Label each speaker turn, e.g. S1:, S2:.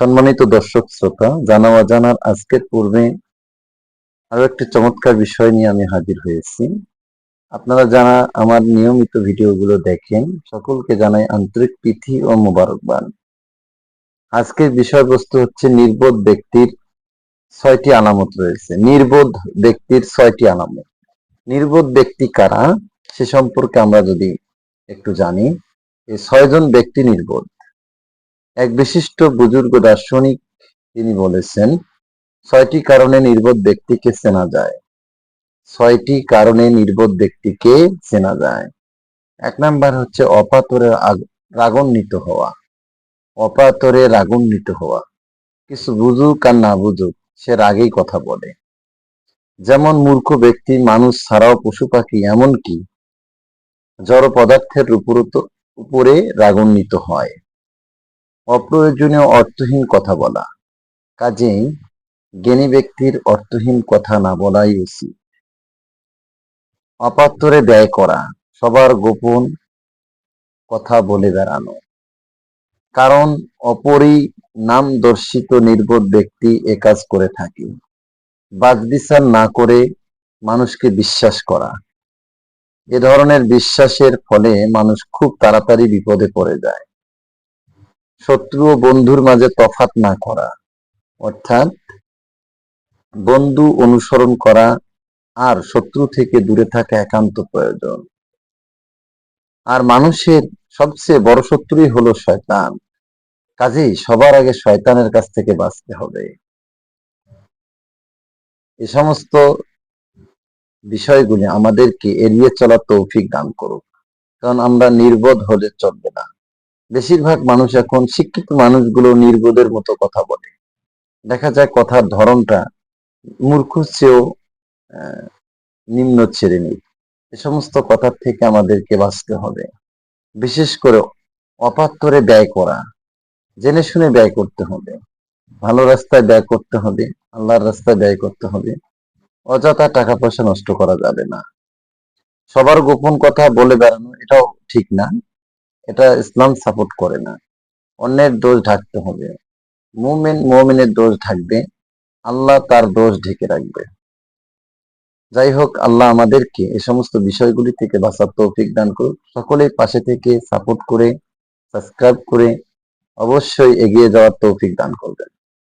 S1: সম্মানিত দর্শক শ্রোতা, জানা অজানার আজকের পূর্বে আরও একটি চমৎকার বিষয় নিয়ে আমি হাজির হয়েছি। আপনারা যারা আমার নিয়মিত ভিডিওগুলো দেখেন, সকলকে জানাই আন্তরিক প্রীতি ও মোবারকবাদ। আজকের বিষয়বস্তু হচ্ছে নির্বোধ ব্যক্তির ছয়টি আলামত রয়েছে। নির্বোধ ব্যক্তির ছয়টি আলামত। নির্বোধ ব্যক্তি কারা? সে সম্পর্কে আমরা যদি একটু জানি, এই ছয়জন ব্যক্তি নির্বোধ। এক বিশিষ্ট বুজুর্গ দার্শনিক তিনি বলেছেন, ছয়টি কারণে নির্বোধ ব্যক্তিকে চেনা যায়। ছয়টি কারণে নির্বোধ ব্যক্তিকে চেনা যায়। এক নাম্বার হচ্ছে অপাতরে রাগান্বিত হওয়া। অপাতরে রাগান্বিত হওয়া। কিছু বুঝুক আর না বুঝুক সে রাগেই কথা বলে। যেমন মূর্খ ব্যক্তি মানুষ ছাড়াও পশু পাখি, এমনকি জড় পদার্থের উপর রাগান্বিত হয়। অপ্রয়োজনীয় অর্থহীন কথা বলা। কাজেই জ্ঞানী ব্যক্তির অর্থহীন কথা না বলাই উচিত। অপাত্তরে ব্যয় করা, সবার গোপন কথা বলে বেড়ানো। কারণ অপরই নাম দর্শিত নির্বোধ ব্যক্তি এ কাজ করে থাকে। বাদবিচার না করে মানুষকে বিশ্বাস করা। এ ধরনের বিশ্বাসের ফলে মানুষ খুব তাড়াতাড়ি বিপদে পড়ে যায়। শত্রু ও বন্ধুর মাঝে তফাৎ না করা, অর্থাৎ বন্ধু অনুসরণ করা আর শত্রু থেকে দূরে থাকা একান্ত প্রয়োজন। আর মানুষের সবচেয়ে বড় শত্রুই হলো শয়তান। কাজেই সবার আগে শয়তানের কাছ থেকে বাঁচতে হবে। এ সমস্ত বিষয়গুলি আমাদেরকে এড়িয়ে চলার তৌফিক দান করুক। কারণ আমরা নির্বোধ হলে চলবে না। বেশিরভাগ মানুষ এখন শিক্ষিত মানুষগুলো নির্বোধের মতো কথা বলে। দেখা যায় কথার ধরনটা মূর্খ চেয়েও নিম্ন শ্রেণির। এ সমস্ত কথার থেকে আমাদেরকে বাঁচতে হবে। বিশেষ করে অপাত্তরে ব্যয় করা। জেনে শুনে ব্যয় করতে হবে। ভালো রাস্তায় ব্যয় করতে হবে, আল্লাহর রাস্তায় ব্যয় করতে হবে। অযথা টাকা পয়সা নষ্ট করা যাবে না। সবার গোপন কথা বলে বেড়ানো এটাও ঠিক না। এটা ইসলাম সাপোর্ট করে না। অন্যের দোষ ঢাকতে হবে। মুমিন মুমিনের দোষ ঢাকবে। আল্লাহ তার দোষ ঢেকে রাখবে। যাই হোক, আল্লাহ আমাদেরকে এ সমস্ত বিষয়গুলি থেকে বাঁচার তৌফিক দান করুক। সকলেই পাশে থেকে সাপোর্ট করে, সাবস্ক্রাইব করে অবশ্যই এগিয়ে যাওয়ার তৌফিক দান করবেন।